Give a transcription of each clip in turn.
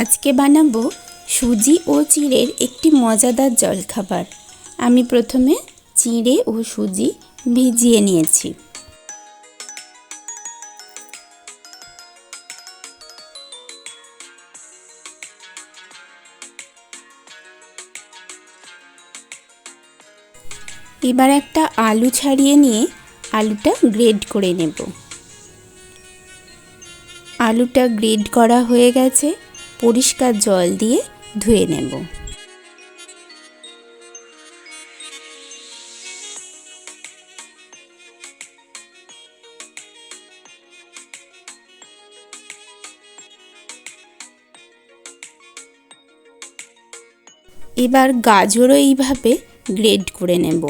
আজকে বানাবো সুজি ও চিড়ের একটি মজাদার জলখাবার। আমি প্রথমে চিড়ে ও সুজি ভিজিয়ে নিয়েছি। এবার একটা আলু ছাড়িয়ে নিয়ে আলুটা গ্রেড করে নেব। আলুটা গ্রেড করা হয়ে গেছে। পরিষ্কার জল দিয়ে ধুয়ে নেব। এবার গাজরও এইভাবে গ্রেড করে নেব।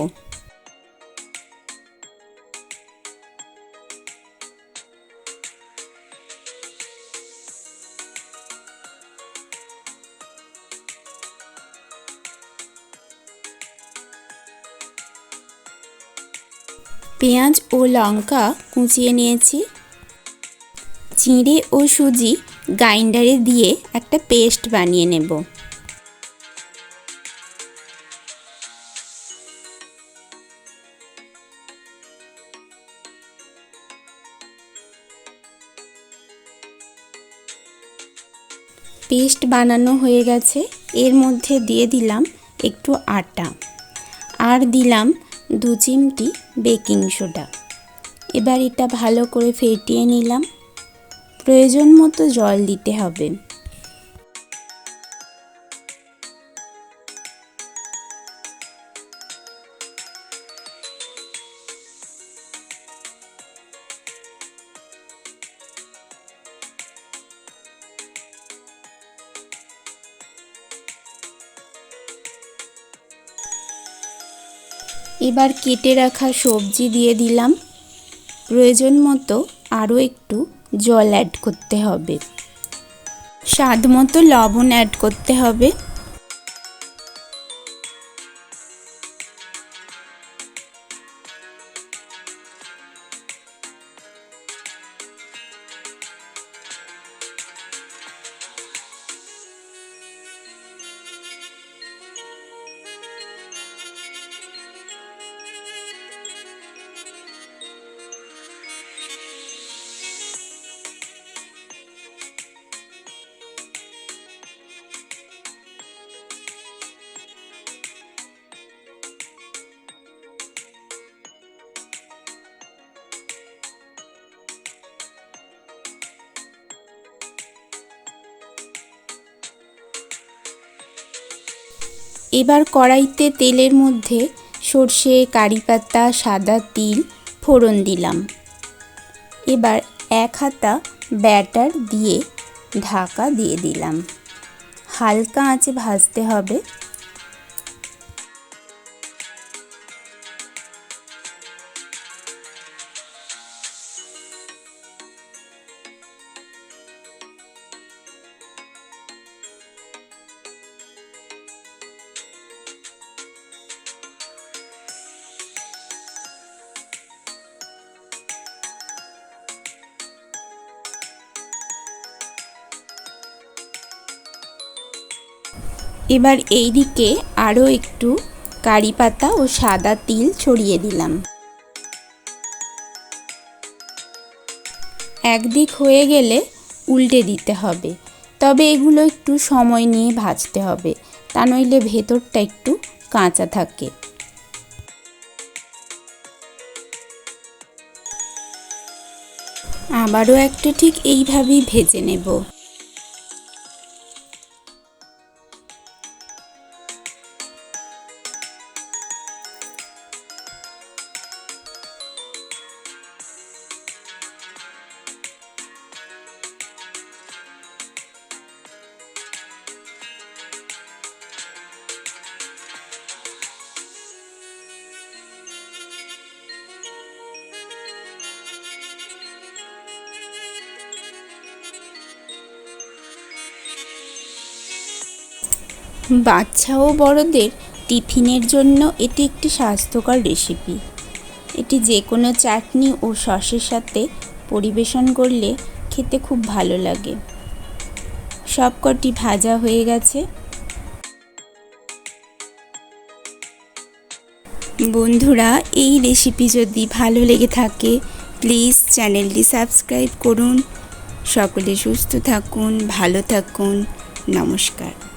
পেঁয়াজ ও লঙ্কা কুচিয়ে নিয়েছি। চিঁড়ে ও সুজি গ্রাইন্ডারে দিয়ে একটা পেস্ট বানিয়ে নেব। পেস্ট বানানো হয়ে গেছে। এর মধ্যে দিয়ে দিলাম একটু আটা। আর দিলাম দু চিমটি বেকিং সোডা। এবার এটা ভালো করে ফেটিয়ে নিলাম। প্রয়োজন মতো জল দিতে হবে। এবার কেটে রাখা সবজি দিয়ে দিলাম। প্রয়োজন মতো আরও একটু জল অ্যাড করতে হবে। স্বাদ মতো লবণ অ্যাড করতে হবে। এবার কড়াইতে তেলের মধ্যে সর্ষে কারি পাতা সাদা তিল ফোড়ন দিলাম। এবার এক হাতা ব্যাটার দিয়ে ঢাকা দিয়ে দিলাম। হালকা আঁচে ভাজতে হবে। এবার এই দিকে আরও একটু কারি পাতা ও সাদা তিল ছড়িয়ে দিলাম। একদিক হয়ে গেলে উল্টে দিতে হবে। তবে এগুলো একটু সময় নিয়ে ভাজতে হবে, তা নইলে ভেতরটা একটু কাঁচা থাকে। আবারও একটা ঠিক এইভাবেই ভেজে নেব। বাচ্চা ও বড়দের টিফিনের জন্য এটি একটি স্বাস্থ্যকর রেসিপি এটি যে কোনো চাটনি ও সসের সাথে পরিবেশন করলে খেতে খুব ভালো লাগে। সবকটি ভাজা হয়ে গেছে। বন্ধুরা, এই রেসিপি যদি ভালো লেগে থাকে প্লিজ চ্যানেলটি সাবস্ক্রাইব করুন। সকলে সুস্থ থাকুন, ভালো থাকুন। নমস্কার।